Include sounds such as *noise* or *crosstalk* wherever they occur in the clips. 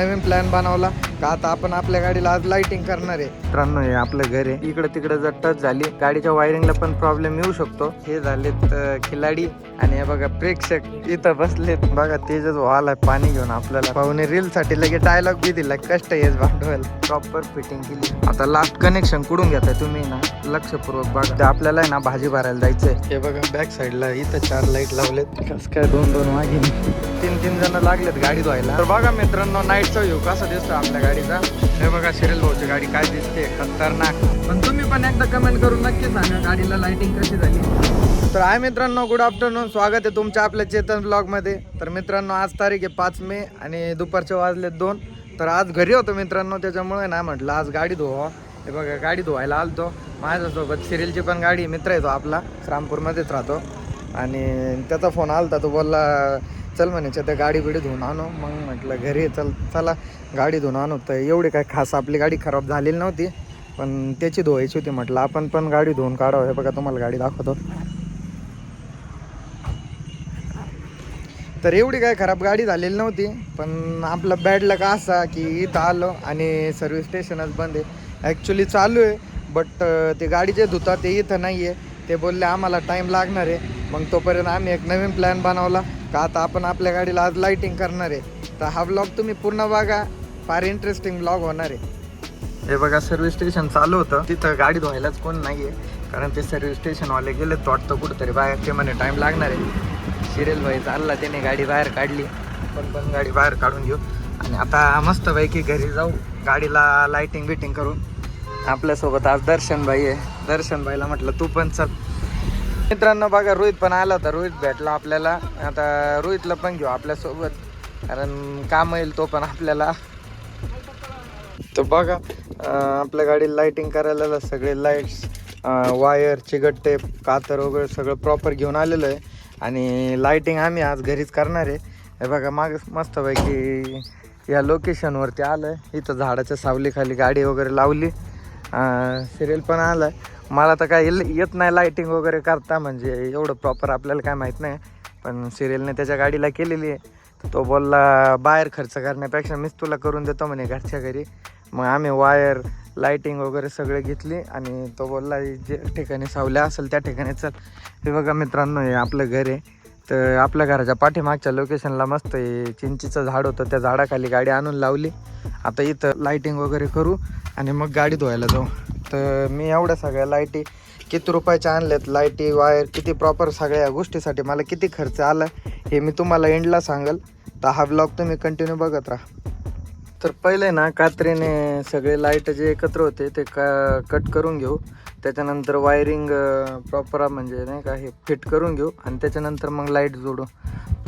नवीन plan बनवला. का आता आपण आपल्या गाडीला आज लाइटिंग करणार आहे? मित्रांनो हे आपलं घर आहे. इकडे तिकडे जर टच झाली गाडीच्या वायरिंगला पण प्रॉब्लेम येऊ शकतो. हे झालेत खिलाडी आणि हे बघा प्रेक्षक इथं बसलेत. बघा तेजच आलाय पाणी घेऊन आपल्याला. पाहुणे रील साठी लगेच डायलॉग बी दिला कष्ट येस भांडवल. प्रॉपर फिटिंग केली. आता लास्ट कनेक्शन कुठून घेताय तुम्ही ना? लक्षपूर्वक बघा. ते आपल्याला ना भाजी भरायला जायचंय. हे बघा बॅक साईडला इथं चार लाइट लावलेत. कस काय दोन दोन वाघे तीन तीन जण लागलेत गाडी धुवायला. तर बघा मित्रांनो नाईटचा व्ह्यू कसा दिसतो आपल्या गाडीचा. हे बघा शिरेल भाऊची गाडी काय दिसते खतरनाक. पण तुम्ही पण एकदा कमेंट करून नक्की सांगा गाडीला लाइटिंग कशी झाली. तर आहे मित्रांनो गुड आफ्टरनून स्वागत आहे तुमच्या आपल्या चेतन ब्लॉगमध्ये तर मित्रांनो आज तारीख आहे पाच मे आणि दुपारचे वाजले दोन. तर आज घरी होतो मित्रांनो त्याच्यामुळे ना म्हटलं आज गाडी धुवा. हे बघा गाडी धुवायला आलतो. माझ्यासोबत सिरियलची पण गाडी मित्र येतो आपला. श्रामपूरमध्येच राहतो. आणि त्याचा फोन आलता तो बोलला चल म्हणे त्या गाडी बिडी धुवून आणू. मग म्हटलं घरी चल चला गाडी धुवून आणू. तर एवढी काय खास आपली गाडी खराब झालेली नव्हती पण त्याची धुवायची होती म्हटलं. आपण पण गाडी धुवून काढावं. हे बघा तुम्हाला गाडी दाखवतो. तर एवढी काय खराब गाडी झालेली नव्हती पण आपला बॅड लक असा की इथं आलो आणि सर्व्हिस स्टेशनच बंद आहे. ॲक्च्युली चालू आहे बट ते गाडी जे धुता ते इथं नाही आहे ते बोलले आम्हाला टाईम लागणार आहे. मग तोपर्यंत आम्ही एक नवीन प्लॅन बनवला. का आता आपण आपल्या गाडीला आज लाइटिंग करणार आहे? तर हा ब्लॉग तुम्ही पूर्ण बघा. फार इंटरेस्टिंग ब्लॉग होणार आहे. हे बघा सर्व्हिस स्टेशन चालू होतं. तिथं गाडी धुवायलाच कोण नाही आहे कारण ते सर्व्हिस स्टेशनवाले गेले तो वाटतं कुठंतरी बाहेर ते म्हणे टाईम लागणार आहे. सिरियल भाई चालला त्याने गाडी बाहेर काढली. पण पण गाडी बाहेर काढून घेऊ. आणि आता मस्तपैकी घरी जाऊ. गाडीला लाइटिंग बिटिंग करून. आपल्यासोबत आज दर्शन भाई आहे. दर्शन भाईला म्हटलं तू पण चल. मित्रांनो बघा रोहित पण आला होता. रोहित भेटला आपल्याला. आता रोहितला पण घेऊ आपल्यासोबत. कारण काम येईल तो पण आपल्याला. तर बघा आपल्या गाडी लाइटिंग करायला सगळे लाईट्स वायर चिगट्टे कातर वगैरे सगळं प्रॉपर घेऊन आलेलं आहे. आणि लाईटिंग आम्ही आज घरीच करणार आहे. हे बघा माग मस्तपैकी या लोकेशनवरती आलं आहे इथं झाडाच्या सावलीखाली गाडी वगैरे लावली. सिरियल पण आलं आहे मला तर काय येत नाही लायटिंग वगैरे करता म्हणजे एवढं प्रॉपर आपल्याला काय माहीत नाही. पण सिरियलने त्याच्या गाडीला केलेली आहे. तर तो बोलला बाहेर खर्च करण्यापेक्षा मीच तुला करून देतो म्हणे घरच्या घरी. मग आम्ही वायर लायटिंग वगैरे सगळे घेतली आणि तो बोलला जे ठिकाणी सावल्या असेल त्या ठिकाणी चल. हे बघा मित्रांनो हे आपलं घर आहे. तर आपल्या घराच्या पाठीमागच्या लोकेशनला मस्त हे चिंचीचं झाड होतं. त्या झाडाखाली गाडी आणून लावली. आता इथं लायटिंग वगैरे करू आणि मग गाडी धुवायला जाऊ. तर मी एवढ्या सगळ्या लाईटी किती रुपयाच्या आणल्यात लाईटी वायर किती प्रॉपर सगळ्या गोष्टीसाठी मला किती खर्च आला हे मी तुम्हाला एंडला सांगल. तर हा ब्लॉग तुम्ही कंटिन्यू बघत राहा. तर पहिले ना कात्रीने सगळे लाइट जे एकत्र होते ते का कट करून घेऊ. त्याच्यानंतर वायरिंग प्रॉपर म्हणजे नाही का हे फिट करून घेऊ. आणि त्याच्यानंतर मग लाइट जोडू.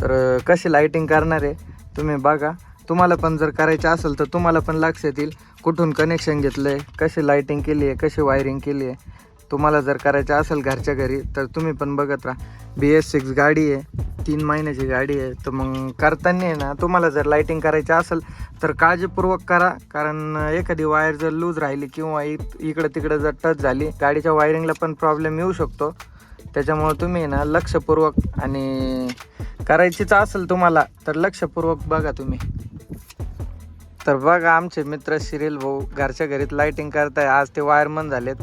तर कशी लाईटिंग करणार आहे तुम्ही बघा. तुम्हाला पण जर करायचं असेल तर तुम्हाला पण लक्ष येतील कुठून कनेक्शन घेतलं आहे कशी लाईटिंग केली आहे कशी वायरिंग केली आहे. तुम्हाला जर करायचं असेल घरच्या घरी तर तुम्ही पण बघत राहा. बी एस सिक्स गाडी आहे तीन महिन्याची गाडी आहे तर मग करताना आहे ना तुम्हाला जर लाईटिंग करायची असेल तर काळजीपूर्वक करा. कारण एखादी वायर जर लूज राहिली किंवा इ- इकडं तिकडं जर टच झाली गाडीच्या वायरिंगला पण प्रॉब्लेम येऊ शकतो. त्याच्यामुळे तुम्ही आहे ना लक्षपूर्वक आणि करायचीच असेल तुम्हाला तर लक्षपूर्वक बघा तुम्ही. तर बघा आमचे मित्र शिरील भाऊ घरच्या घरीत लाइटिंग करताय. आज ते वायरमन झालेत.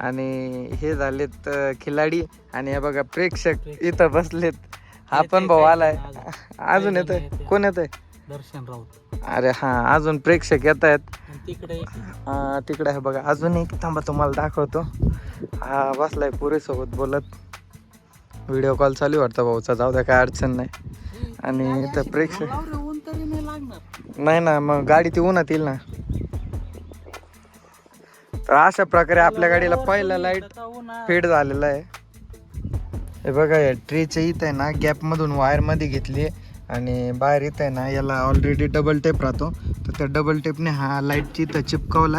आणि हे झालेत खिलाडी. आणि हे बघा प्रेक्षक इथं बसलेत. हा पण भाऊ आलाय. *laughs* अजून येत आहे कोण येत आहे दर्शन राऊत. अरे हा अजून प्रेक्षक येत आहेत हा, तिकडे आहे बघा अजून एक. थांबा तुम्हाला दाखवतो. हा बसलाय पुरेसोबत बोलत. व्हिडिओ कॉल चालू वाटतं भाऊचा. जाऊ द्या काय अडचण नाही. आणि इथं प्रेक्षक नाही ना मग गाडी ती उन्हात येईल ना. तर अशा प्रकारे आपल्या गाडीला पहिला लाइट फिट फेड झालेला आहे. हे बघा या ट्रेच्या इथं आहे ना गॅप मधून वायरमध्ये घेतली आणि बाहेर येत आहे ना याला ऑलरेडी डबल टेप राहतो. तर त्या डबल टेपने हा लाईटची इथं चिपकवला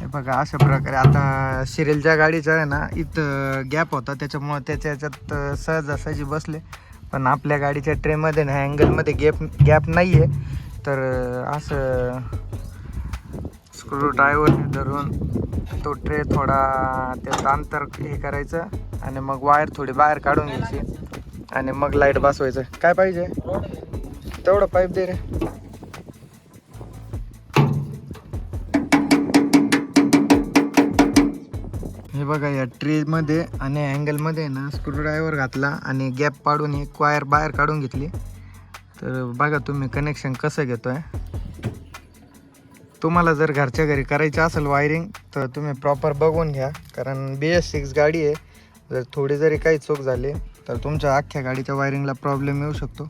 हे बघा अशा प्रकारे आता सिरियलच्या गाडीचा आहे ना इथं गॅप होता त्याच्यामुळं त्याच्या याच्यात सहजासहजी बसले. पण आपल्या गाडीच्या ट्रेमध्ये ना अँगलमध्ये गॅप गॅप नाही आहे तर असं स्क्रू स्क्रूड्रायव्हरने धरून तो ट्रे थोडा त्याचं अंतर हे करायचं आणि मग वायर थोडी बाहेर काढून घ्यायची आणि मग लाइट बसवायचं. काय पाहिजे? तेवढं पाईप दे रे. हे बघा या ट्रेमध्ये आणि अँगलमध्ये ना स्क्रू ड्रायव्हर घातला आणि गॅप पाडून एक वायर बाहेर काढून घेतली. तर बघा तुम्ही कनेक्शन कसं घेतोय. तुम्हाला जर घरच्या घरी करायची असेल वायरिंग तर तुम्ही प्रॉपर बघून घ्या. कारण बी एस सिक्स गाडी आहे. जर थोडी जरी काही चूक झाली तर तुमच्या अख्ख्या गाडीच्या वायरिंगला प्रॉब्लेम येऊ शकतो.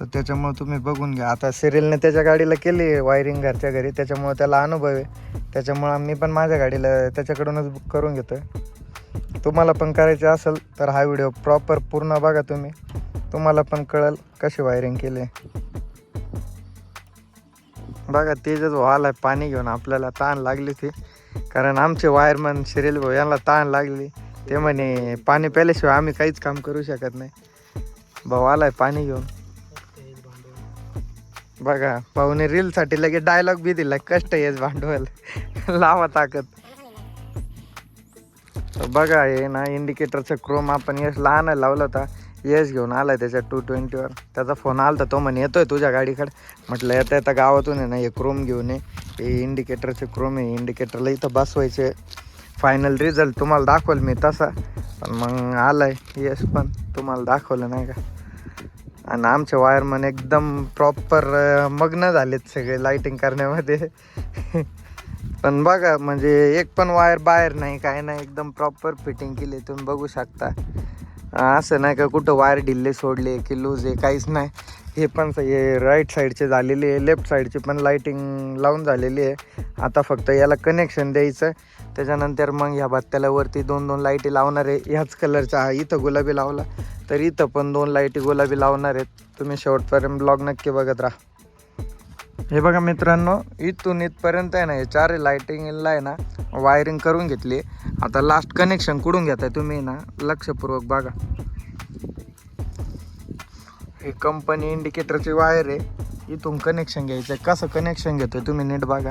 तर त्याच्यामुळे तुम्ही बघून घ्या. आता सिरियलने त्याच्या गाडीला केली वायरिंग घरच्या घरी. त्याच्यामुळे त्याला अनुभव आहे. त्याच्यामुळं मी पण माझ्या गाडीला त्याच्याकडूनच बुक करून घेतो आहे तुम्हाला पण करायचे असेल तर हा व्हिडिओ प्रॉपर पूर्ण बघा तुम्ही. तुम्हाला पण कळेल कशी वायरिंग केले बघा तेजच जर व्हायला पाणी घेऊन. आपल्याला ताण लागली ती. कारण आमचे वायरमन शिरेल भाऊ यांना ताण लागली. ते म्हणे पाणी प्यायल्याशिवाय आम्ही काहीच काम करू शकत नाही. भाऊ आलाय पाणी घेऊन. बघा भाऊने रीलसाठी लगेच डायलॉग बी दिला कष्ट येस भांडवल. *laughs* लावा ताकद. बघा हे ना इंडिकेटरचं क्रोम आपण यश लहान लावला होता. यश घेऊन आलाय त्याच्या टू ट्वेंटीवर त्याचा फोन आला होता तो म्हणे येतोय तुझ्या गाडीकडे. म्हटलं येता येता गावातून आहे ना हे क्रोम घेऊन ये. हे इंडिकेटरचे क्रोम आहे इंडिकेटरला इथं बसवायचे. फायनल रिझल्ट तुम्हाला दाखवल मी तसा. पण मग आलाय यश पण तुम्हाला दाखवलं नाही का? आणि आमचे वायरमन एकदम प्रॉपर मग्न झालेत सगळे लाईटिंग करण्यामध्ये. पण बघा म्हणजे एक पण वायर बाहेर नाही काय नाही एकदम प्रॉपर फिटिंग केली तुम्ही बघू शकता. असं नाही का कुठं वायर ढिल्ले सोडले की लूज आहे काहीच नाही. हे पण हे राईट साईडचे झालेली आहे लेफ्ट साईडची पण लाईटिंग लावून झालेली आहे. आता फक्त याला कनेक्शन द्यायचं त्याच्यानंतर मग ह्या भत्त्याला वरती दोन दोन लाईटी लावणार आहे. ह्याच कलरचा हा इथं गुलाबी लावला. तर इथं पण दोन लाईटी गुलाबी लावणार आहेत. तुम्ही शेवटपर्यंत ब्लॉग नक्की बघत राहा. हे बघा मित्रांनो इथून इथपर्यंत आहे ना हे चार लाईटिंगला आहे ना वायरिंग करून घेतली आता लास्ट कनेक्शन कुठून घेताय तुम्ही ना लक्षपूर्वक बघा. हे कंपनी इंडिकेटरची वायर आहे. इथून कनेक्शन घ्यायचं आहे कसं कनेक्शन घेतोय तुम्ही नीट बघा.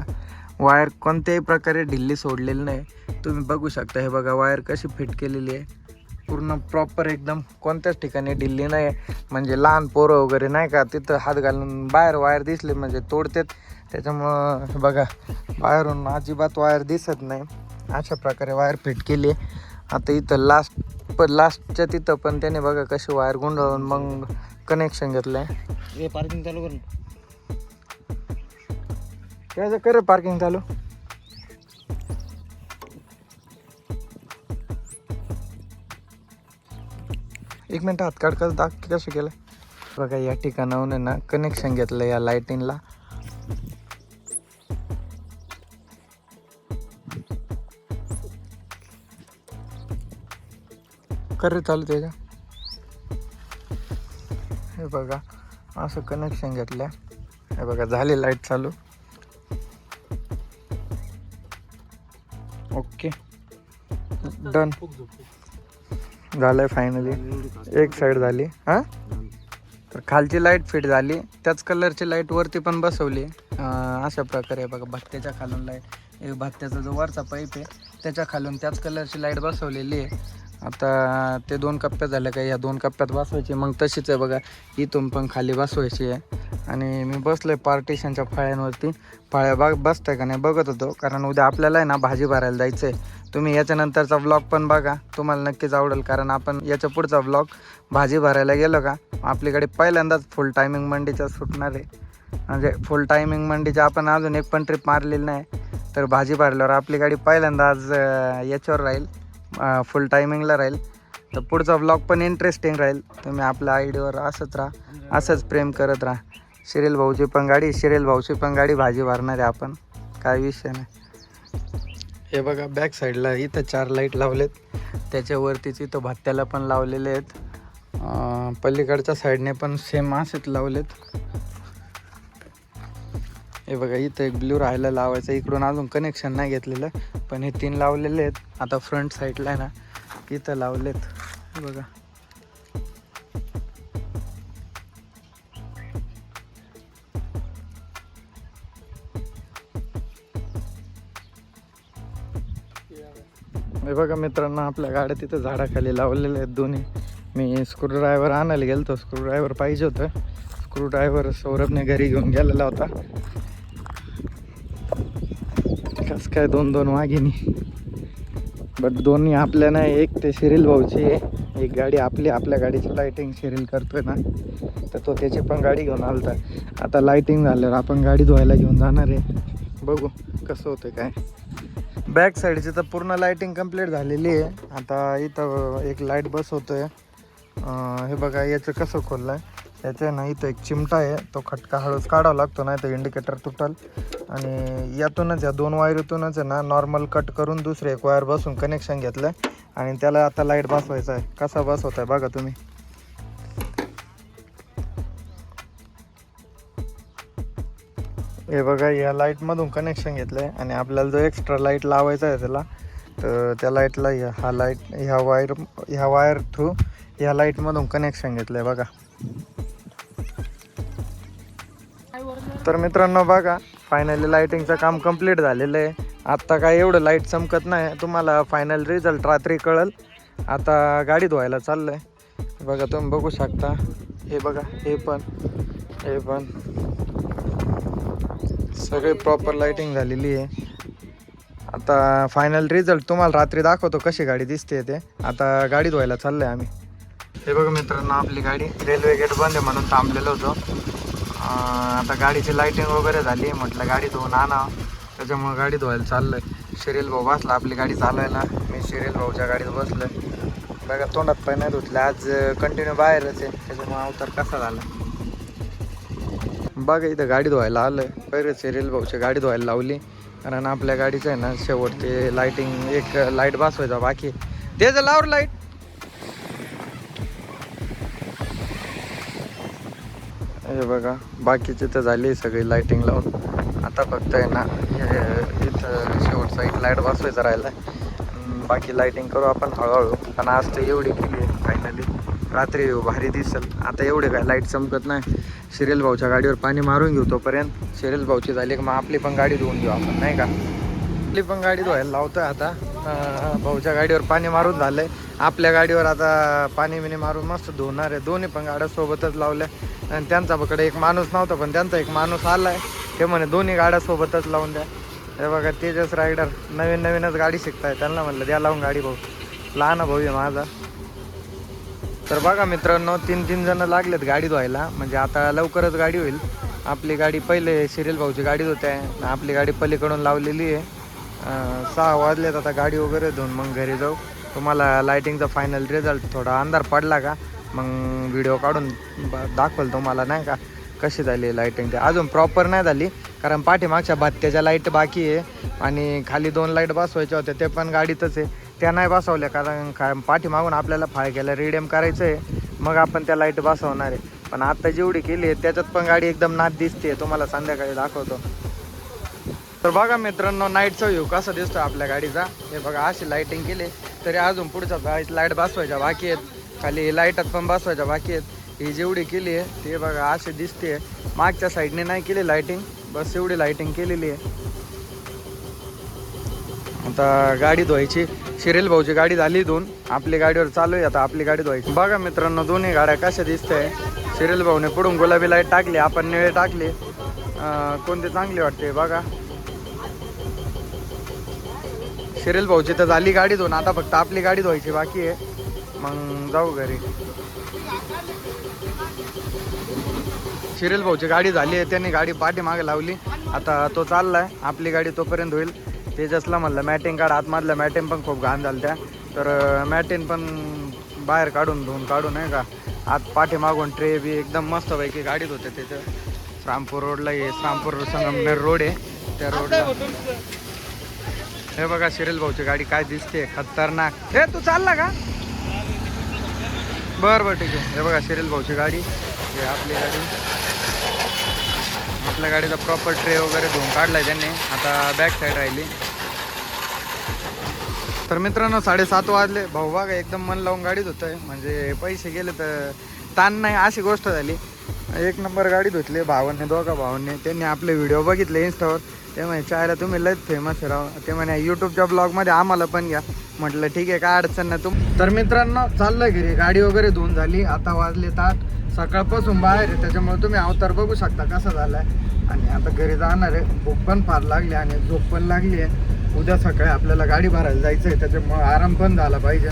वायर कोणत्याही प्रकारे ढिल्ली सोडलेली नाही. तुम्ही बघू शकता हे बघा वायर कशी फिट केलेली आहे. पूर्ण प्रॉपर एकदम कोणत्याच ठिकाणी ढिल्ली नाही आहे. म्हणजे लहान पोरं वगैरे नाही का तिथं हात घालून बाहेर वायर दिसले म्हणजे तोडतात. त्याच्यामुळं हे बघा बाहेरून अजिबात वायर दिसत नाही. अशा प्रकारे वायर फिट केली आहे. आता इथं लास्ट पण लास्टच्या तिथं पण त्याने बघा कशी वायर गुंडळून मग कनेक्शन घेतलं आहे हे पार्किंग चालू कर कर पार्किंग चालू. एक मिनिट हात काढ कसं दाख कसं केलं बघा या ठिकाणाहून ना कनेक्शन घेतलं या लाईटिंगला करत रे चालू त्याच्या. हे बघा असं कनेक्शन घेतलं हे बघा झाली लाइट चालू. ओके डन झालंय फायनली एक साईड झाली. हा? तर खालची लाइट फिट झाली. त्याच कलरची लाइट वरती पण बसवली. अशा प्रकारे बघा भत्त्याच्या खालून लाइट भत्त्याचा जो वरचा पाईप आहे त्याच्या खालून त्याच कलरची लाइट बसवलेली आहे. आता ते दोन कप्प्यात झाल्या का या दोन कप्प्यात बसवायची. मग तशीच आहे बघा इथून पण खाली बसवायची आहे. आणि मी बसलोय पार्टिशनच्या फळ्यांवरती. फळ्या बघ बसतंय का नाही बघत होतो कारण उद्या आपल्याला आहे ना भाजी भरायला जायचं आहे तुम्ही याच्यानंतरचा व्लॉग पण बघा तुम्हाला नक्कीच आवडेल कारण आपण याच्या पुढचा व्लॉग भाजी भरायला गेलो का आपल्याकडे पहिल्यांदाच फुल टायमिंग मंडीचा सुटणार आहे. म्हणजे फुल टायमिंग मंडीच्या आपण अजून एक पण ट्रिप मारलेली नाही. तर भाजी भरल्यावर आपली गाडी पहिल्यांदा आज याच्यावर राहील. फुल टायमिंगला राहील. तर पुढचा व्लॉग पण इंटरेस्टिंग राहील. तुम्ही आपल्या आयडीवर असंच राहा असंच प्रेम करत राहा. शिरेल भाऊची पण गाडी शिरेल भाऊची पण गाडी भाजी भरणार आहे आपण. काय विषय नाही. हे बघा बॅक साईडला इथं चार लाइट लावलेत. त्याच्यावरतीच इथं भत्त्याला पण लावलेले आहेत. पलीकडच्या साईडने पण सेम असेच लावलेत. हे बघा इथं एक ब्ल्यू राहायला लावायचं. इकडून अजून कनेक्शन नाही घेतलेलं पण हे तीन लावलेले आहेत. आता फ्रंट साईडला आहे ना इथं लावलेत. हे बघा. हे बघा मित्रांनो आपल्या गाड्या तिथं झाडाखाली लावलेल्या आहेत दोन्ही. मी स्क्रूड्रायव्हर आणायला गेलो गेलतो. स्क्रूड्रायव्हर पाहिजे होतं. स्क्रूड्रायव्हर सौरभने घरी घेऊन गेलेला होता. काय दोन दोन वाघिनी बट दोन्ही आपल्या नाही एक ते शिरील भाऊची आहे. एक गाडी आपली आपल्या गाडीची लाईटिंग शिरील करतोय ना. तर तो त्याची पण गाडी घेऊन आलता. आता लायटिंग झाल्यावर आपण गाडी धुवायला घेऊन जाणार आहे. बघू कसं होतं काय. बॅक साईडची तर पूर्ण लाइटिंग कंप्लीट झालेली आहे. आता इथं एक लाइट बसवतोय अं, हे बघा याचं कसं खोललं आहे याचं आहे ना इथं एक चिमटा आहे. तो खटका हळूच काढावा लागतो नाही तर इंडिकेटर तुटल. आणि यातूनच या दोन वायरीतूनच आहे ना नॉर्मल कट करून दुसरे एक वायर बसून कनेक्शन घेतलं. आणि त्याला आता लाइट बसवायचा आहे. कसा बसवत आहे बघा तुम्ही. हे बघा या लाईटमधून कनेक्शन घेतलं आहे आणि आपल्याला जो एक्स्ट्रा लाइट लावायचा आहे त्याला तर त्या लाईटला हा लाइट ह्या वायर ह्या वायर थ्रू ह्या लाईटमधून कनेक्शन घेतलं आहे बघा. तर मित्रांनो बघा फायनली लाईटिंगचं काम कंप्लीट झालेलं आहे. आत्ता काय एवढं लाइट चमकत नाही. तुम्हाला फायनल रिझल्ट रात्री कळल. आता गाडी धुवायला चाललं आहे बघा तुम्ही बघू शकता. हे बघा हे पण हे पण. सगळे प्रॉपर लाईटिंग झालेली आहे. आता फायनल रिझल्ट तुम्हाला रात्री दाखवतो कशी गाडी दिसते ते. आता गाडी धुवायला चाललं आहे आम्ही. हे बघा मित्रांनो आपली गाडी रेल्वे गेट बंद आहे म्हणून थांबलेलो होतो. आता गाडीची लाईटिंग वगैरे झाली म्हटलं गाडी धुवून आणा. त्याच्यामुळे गाडी धुवायला चाललोय. शिरील भाऊ बसला आपली गाडी चालवायला. मी शिरील भाऊच्या गाडीत बसलोय. बघा तोंडात पाय नाही धुतलं. आज कंटिन्यू बाहेरच आहे. त्याच्यामुळे अवतार कसा झाला? बघा इथं गाडी धुवायला आलं पहिले सिरियल भाऊची गाडी धुवायला लावली. कारण आपल्या गाडीचं आहे ना शेवट ते लाइटिंग एक लाइट बसवायचा बाकी ते लावर लाइट हे बघा बाकीचे तर झाली सगळी लाईटिंग लावून. आता फक्त आहे ना इथं शेवटचा एक लाइट बसवायचा राहिला बाकी लाईटिंग करू आपण हळूहळू. पण आज तर एवढी केली आहे फायनली रात्री भारी दिसेल. आता एवढे काय लाइट चमकत नाही. शिरेल भाऊच्या गाडीवर पाणी मारून घेऊ तोपर्यंत. शिरेल भाऊची झाली की मग आपली पण गाडी धुवून घेऊ आपण नाही का? आपली पण गाडी धुवायला लावतोय आता. भाऊच्या गाडीवर पाणी मारून झालंय. आपल्या गाडीवर आता पाणी बिणी मारून मस्त धुणार आहे. दोन्ही पण गाड्या सोबतच लावल्या. आणि त्यांचा पकडे एक माणूस नव्हता पण त्यांचा एक माणूस आलाय. ते म्हणे दोन्ही गाड्या सोबतच लावून द्या. हे बघा तेजस रायडर नवीन नवीनच गाडी शिकताय. त्यांना म्हणलं द्या लावून गाडी भाऊ. लहान भाऊ आहे माझा. तर बघा मित्रांनो तीन तीन जण लागलेत गाडी धुवायला. म्हणजे आता लवकरच गाडी होईल. आपली गाडी पहिले शिरील भाऊची गाडी होत्या आपली गाडी पलीकडून लावलेली आहे. सहा वाजलेत आता गाडी वगैरे धुवून मग घरी जाऊ. तुम्हाला लायटिंगचा फायनल रिझल्ट थोडा अंधार पडला का मग व्हिडिओ काढून ब- दाखवल तुम्हाला नाही का? कशी झाली लायटिंग ते? अजून प्रॉपर नाही झाली कारण पाठीमागच्या भात्याच्या लाइट बाकी आहे आणि खाली दोन लाइट बसवायच्या होत्या ते पण गाडीतच आहे. त्या नाही बसवल्या कारण काय पाठीमागून आपल्याला फाळक्याला रिडेम करायचं आहे मग आपण त्या लाइट बसवणार आहे. पण आत्ता जेवढी केली आहे त्याच्यात पण गाडी एकदम नाद दिसते तुम्हाला संध्याकाळी दाखवतो. तर बघा मित्रांनो नाईटचा व्ह्यू कसा दिसतो आपल्या गाडीचा? हे बघा अशी लाईटिंग केली तरी अजून पुढच्या गाडीत लाइट बसवायच्या बाकी आहेत. खाली लाईटात पण बसवायच्या बाकी आहेत. ही जेवढी केली आहे ते बघा अशी दिसते मागच्या साईडने नाही केली लाईटिंग बस एवढी लाईटिंग केलेली आहे. आता गाडी धुवायची. शिरेल भाऊची गाडी झाली धुवून आपली गाडीवर चालू आहे आता आपली गाडी धुवायची. बघा मित्रांनो दोन्ही गाड्या कशा दिसते शिरेल भाऊने पुढून गुलाबी लाइट टाकली आपण निळे टाकली. कोणते चांगले चांगली वाटते बघा. शिरेल भाऊची तर झाली गाडी धुवून आता फक्त आपली गाडी धुवायची बाकी आहे. मग जाऊ घरी. शिरेल भाऊची गाडी झाली आहे त्यांनी गाडी पाठीमागे लावली. आता तो चाललाय आपली गाडी तोपर्यंत होईल. तेजसला म्हणलं मॅटिंग काढ आतमधल्या मॅटिंग पण खूप घाण झाल्या त्या तर मॅटिंग पण बाहेर काढून धुवून काढून आहे का? आत पाठीमागून ट्रे बी एकदम मस्तपैकी गाडीत होते त्याचं श्रामपूर रोडला आहे श्रामपूर संगमनेर रोड आहे. त्या रोडला हे बघा शिरेल भाऊची गाडी काय दिसते खतरनाक. हे तू चालला का? बर बर ठीक आहे. हे बघा शिरेल भाऊची गाडी. हे आपली गाडी. आपल्या गाडीचा प्रॉपर ट्रे वगैरे धुवून काढलाय त्यांनी. आता बॅक साईड राहिली. तर मित्रांनो साडेसात वाजले. भाऊ बघा एकदम मन लावून गाडीत आहे म्हणजे पैसे गेले तर ताण नाही अशी गोष्ट झाली. एक नंबर गाडी धुतली भावांनी दोघा भावांनी. त्यांनी आपले व्हिडिओ बघितले इन्स्टावर ते म्हणे चायला तुम्ही लयच फेमस राव. ते म्हणे यूट्यूबच्या ब्लॉगमध्ये आम्हाला पण घ्या. म्हटलं ठीक आहे काय अडचण नाही. तुम तर मित्रांनो चाललंय घरी. गाडी वगैरे धुवून झाली. आता वाजले ताट सकाळपासून बाहेर आहे. त्याच्यामुळे तुम्ही अवतार बघू शकता कसा झालाय. आणि आता घरी जाणार आहे. भूक पण फार लागली आणि झोप पण लागली आहे. उद्या सकाळी आपल्याला गाडी भरायला जायचं आहे. त्याच्यामुळे आराम पण झाला पाहिजे.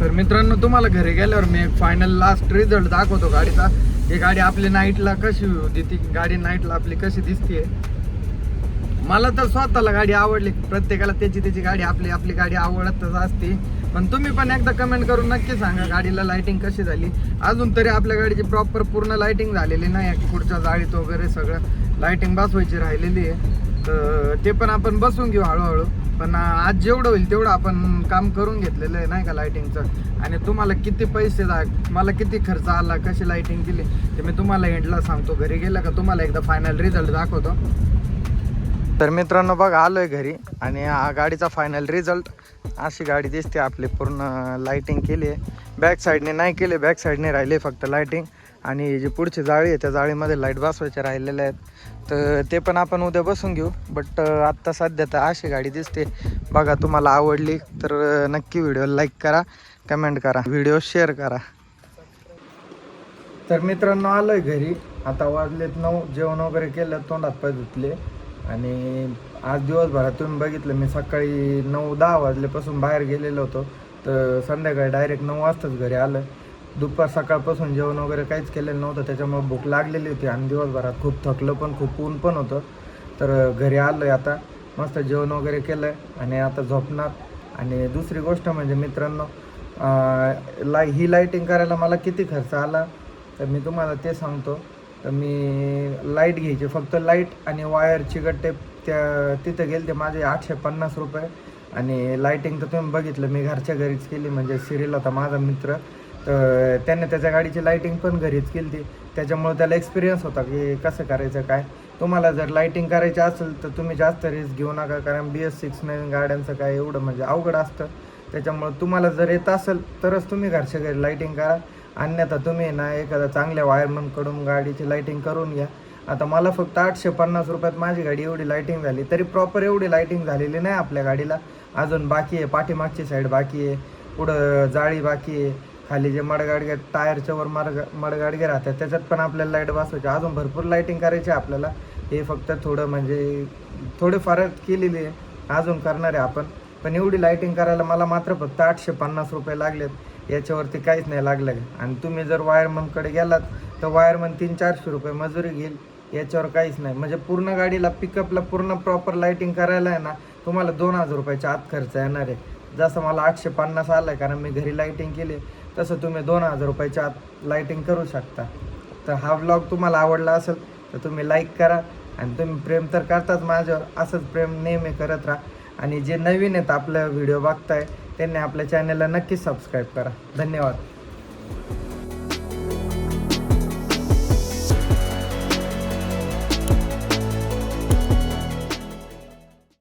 तर मित्रांनो तुम्हाला घरी गेल्यावर मी एक फायनल लास्ट रिझल्ट दाखवतो गाडीचा. ही गाडी आपली नाईटला कशी होती गाडी नाईटला आपली कशी दिसते मला तर स्वतःला गाडी आवडली. प्रत्येकाला त्याची त्याची गाडी आपली आपली गाडी आवडतच असते. पण तुम्ही पण एकदा कमेंट करून नक्की सांगा गाडीला लाईटिंग कशी झाली? अजून तरी आपल्या गाडीची प्रॉपर पूर्ण लाईटिंग झालेली नाही पुढच्या जाळीत वगैरे सगळं लाइटिंग बसवायची राहिलेली आहे. तर ते पण आपण बसून घेऊ हळूहळू. पण आज जेवढं होईल तेवढं आपण काम करून घेतलेलं आहे नाही का लाइटिंगचं आणि तुम्हाला किती पैसे जा मला किती खर्च आला कशी लायटिंग दिली ते मी तुम्हाला एंडला सांगतो. घरी गेलं का तुम्हाला एकदा फायनल रिझल्ट दाखवतो. तर मित्रांनो बघा आलोय घरी आणि हा गाडीचा फायनल रिझल्ट अशी गाडी दिसते आपली पूर्ण लाईटिंग केली आहे. बॅक साईडने नाही केले बॅक साईडने राहिले फक्त लाईटिंग आणि जी पुढची जाळी आहे त्या जाळीमध्ये लाइट बसवायच्या राहिलेल्या आहेत. तर ते पण आपण उद्या बसून घेऊ. बट आत्ता सध्या तर अशी गाडी दिसते. बघा तुम्हाला आवडली तर नक्की व्हिडिओ लाईक करा कमेंट करा व्हिडिओ शेअर करा. तर मित्रांनो आलोय घरी. आता वाजलेत नऊ जेवण वगैरे केलं तोंडात पाय धुतले. आणि आज दिवसभरात तुम्ही बघितलं मी सकाळी नऊ दहा वाजल्यापासून बाहेर गेलेलो होतो. तर संध्याकाळी डायरेक्ट नऊ वाजताच घरी आलं दुपार सकाळपासून जेवण वगैरे काहीच केलेलं नव्हतं त्याच्यामुळे भूक लागलेली होती आणि दिवसभरात खूप थकलं पण खूप ऊन पण होतं. तर घरी आलोय आता मस्त जेवण वगैरे केलं आहे आणि आता झोपणार. आणि दुसरी गोष्ट म्हणजे मित्रांनो लाई ही लाईटिंग करायला मला किती खर्च आला? तर मी तुम्हाला ते सांगतो. तर मी लाइट घ्यायची फक्त लाइट आणि वायरची गट्टे त्या तिथं गेले ते माझे आठशे पन्नास रुपये. आणि लाईटिंग तर तुम्ही बघितलं मी घरच्या घरीच केली म्हणजे सिरियल तर माझा मित्र. तर त्याने त्याच्या गाडीची लाईटिंग पण घरीच केली ती त्याच्यामुळे त्याला एक्सपिरियन्स होता की कसं करायचं काय? तुम्हाला जर लाईटिंग करायची असेल तर तुम्ही जास्त रिस्क घेऊ नका कारण बी एस सिक्स नाईन गाड्यांचं काय एवढं म्हणजे अवघड असतं. त्याच्यामुळं तुम्हाला जर येत असेल तरच तुम्ही घरच्या घरी लाईटिंग करा. अन्यथा तुम्ही ना एखादा चांगल्या वायरमनकडून गाडीची लाईटिंग करून घ्या. आता मला फक्त आठशे पन्नास रुपयात माझी गाडी एवढी लाईटिंग झाली तरी प्रॉपर एवढी लाईटिंग झालेली नाही आपल्या गाडीला. अजून बाकी आहे पाठीमागची साईड बाकी आहे पुढं जाळी बाकी आहे. खाली जे मडगाडगे टायरच्या वर मड मडगाडगे राहतात त्याच्यात पण आपल्याला लाइट बसवायची. अजून भरपूर लाईटिंग करायची आहे आपल्याला. हे फक्त थोडं म्हणजे थोडे फरक केलेली आहे. अजून करणार आहे आपण. पण एवढी लाईटिंग करायला मला मात्र फक्त आठशे पन्नास रुपये लागलेत. याच्यावरती काहीच नाही लागलं. आणि तुम्ही जर वायरमनकडे गेलात तर वायरमन तीन चारशे रुपये मजुरी घेईल. याच्यावर काहीच नाही. म्हणजे पूर्ण गाडीला पिकअपला पूर्ण प्रॉपर लाईटिंग करायला आहे ना तुम्हाला दोन हजार रुपयाच्या आत खर्च येणार आहे. जसं मला आठशे पन्नास आलं आहे कारण मी घरी लाईटिंग केली. तसं तुम्ही दोन हजार रुपयाच्या आत लाईटिंग करू शकता. तर हा व्लॉग तुम्हाला आवडला असेल तर तुम्ही लाईक करा आणि तुम्ही प्रेम तर करताच माझ्यावर असंच प्रेम नेहमी करत राहा. आणि जे नवीन आहेत आपलं व्हिडिओ बघताय त्यांनी आपल्या चॅनलला नक्की सबस्क्राईब करा. धन्यवाद.